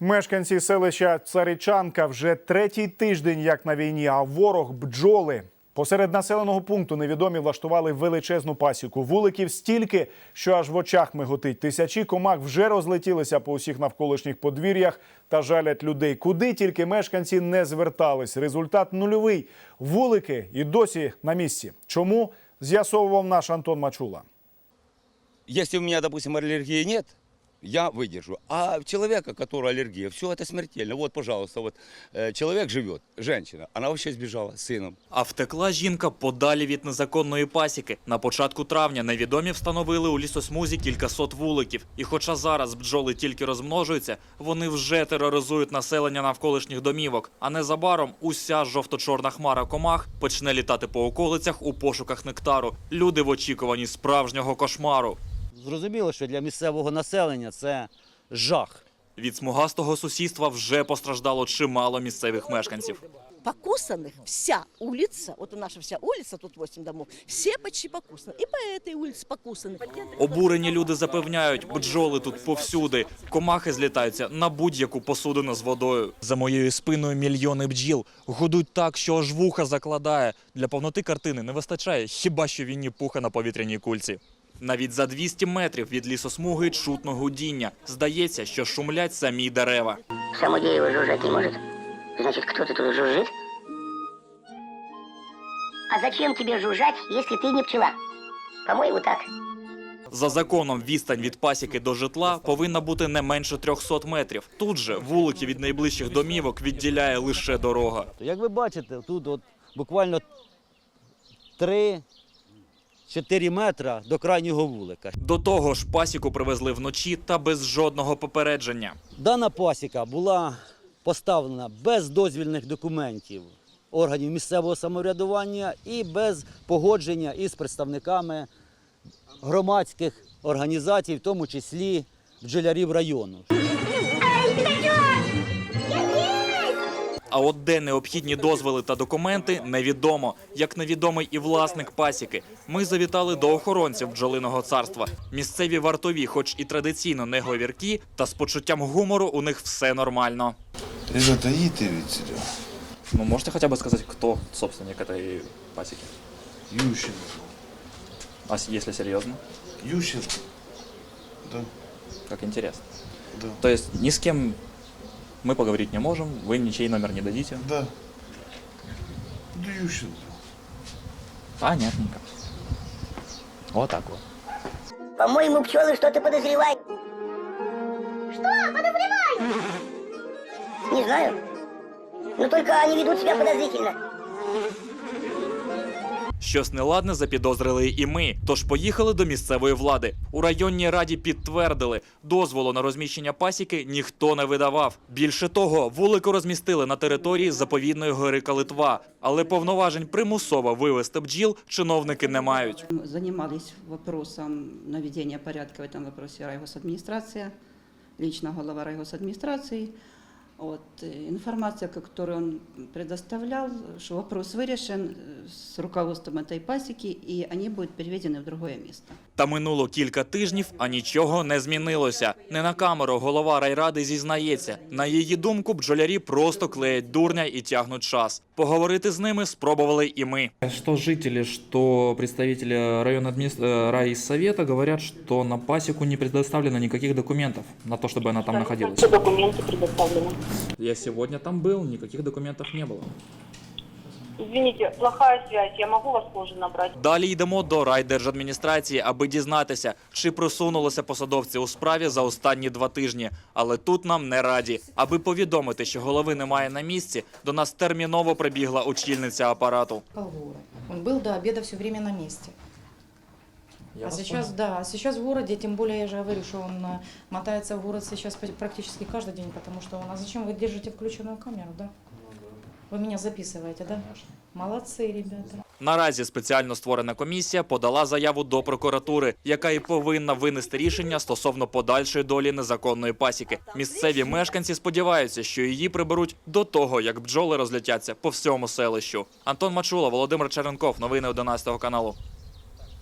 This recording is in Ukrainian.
Мешканці селища Царичанка вже третій тиждень як на війні, а ворог бджоли. Посеред населеного пункту невідомі влаштували величезну пасіку. Вуликів стільки, що аж в очах миготить. Тисячі комах вже розлетілися по усіх навколишніх подвір'ях та жалять людей. Куди тільки мешканці не звертались. Результат нульовий. Вулики і досі на місці. Чому з'ясовував наш Антон Мачула. Если у меня, допустим, аллергии нет, я выдержу. А у человека, у которого аллергия, все это смертельно. Вот, пожалуйста, вот э, человек живет, женщина, она вообще сбежала с сыном. А втекла жінка подалі від незаконної пасіки. На початку травня невідомі встановили у лісосмузі кількасот вуликів. І хоча зараз бджоли тільки розмножуються, вони вже тероризують населення навколишніх домівок. А незабаром уся жовто-чорна хмара комах почне літати по околицях у пошуках нектару. Люди в очікуванні справжнього кошмару. Зрозуміло, що для місцевого населення це жах. Від смугастого сусідства вже постраждало чимало місцевих мешканців. покусанных вся улица, вот наша вся улица, тут 8 домов, все почти покусаны. И по этой улице покусаны. Обурені люди запевняють, бджоли тут повсюди. Комахи злітаються на будь-яку посудину з водою. За моєю спиною мільйони бджіл гудуть так, що аж вуха закладає. Для повноти картини не вистачає хіба що вінні пуха на повітряній кульці. Навіть за 200 метрів від лісосмуги чутно гудіння. Здається, що шумлять самі дерева. Само дерево жужжать не может. Значит, кто-то тут жужжит? А зачем тебе жужжать, если ты не пчела? По-моему, так. За законом відстань від пасіки до житла повинна бути не менше 300 метрів. Тут же вулики від найближчих домівок відділяє лише дорога. Як ви бачите, тут от буквально 3-4 метра до крайнього вулика. До того ж, пасіку привезли вночі та без жодного попередження. Дана пасіка була поставлена без дозвільних документів органів місцевого самоврядування і без погодження із представниками громадських організацій, в тому числі бджолярів району. А от де необхідні дозволи та документи, невідомо. Як невідомий і власник пасіки. Ми завітали до охоронців бджолиного царства. Місцеві вартові, хоч і традиційно не говіркі, та з почуттям гумору у них все нормально. Ребята, идите ведь сюда. Ну можете хоча б сказати, хто собственник цієї пасіки? Ющенко. А якщо серйозно, Ющенко. Да, як інтересно. да, То есть ни с кем мы поговорить не можем, вы ничей номер не дадите. да. Да Ющенко. Понятненько. Вот так вот. По-моему, пчелы что-то подозревают. Что подозревают? Не знаю. Но только они ведут себя подозрительно. Щось неладне запідозрили і ми, тож поїхали до місцевої влади. У районній раді підтвердили, дозволу на розміщення пасіки ніхто не видавав. Більше того, вулику розмістили на території заповідної гори Калитва, але повноважень примусово вивести бджіл чиновники не мають. Мы занимались вопросом наведения порядка в этом вопросе райгосадминистрация, лично глава райгосадминистрации. Вот, э, информация, которую он предоставлял, что вопрос вырešен э, с руководством этой пасеки, и они будут переведены в другое место. Та минуло кілька тижнів, а нічого не змінилося. Не на камеру голова райради зізнається. На її думку, бджолярі просто клеять дурня і тягнуть час. Поговорити з ними спробували і ми. Что жители, что представители районного администр... э, райсовета говорят, что на пасеку не предоставлено никаких документов на то, чтобы она там находилась. документы предоставлены? Я сегодня там был, никаких документов не было. Извините, плохая связь, я могу вас позже набрать? Далі йдемо до райдержадміністрації, аби дізнатися, чи просунулися посадовці у справі за останні два тижні. Але тут нам не раді. Аби повідомити, що голови немає на місці, до нас терміново прибігла очільниця апарату. Колгора. Он был до обеда все время на месте. а сейчас, да, а сейчас в городе, тем более я же говорю, что он э, мотается в город сейчас по- практически каждый день, потому что он, а зачем вы держите включенную камеру, да? Вы меня записываете, да? Молодцы, ребята. Наразі спеціально створена комісія подала заяву до прокуратури, яка і повинна винести рішення стосовно подальшої долі незаконної пасіки. Місцеві мешканці сподіваються, що її приберуть до того, як бджоли розлетяться по всьому селищу. Антон Мачула, Володимир Черенков, новини 11 каналу.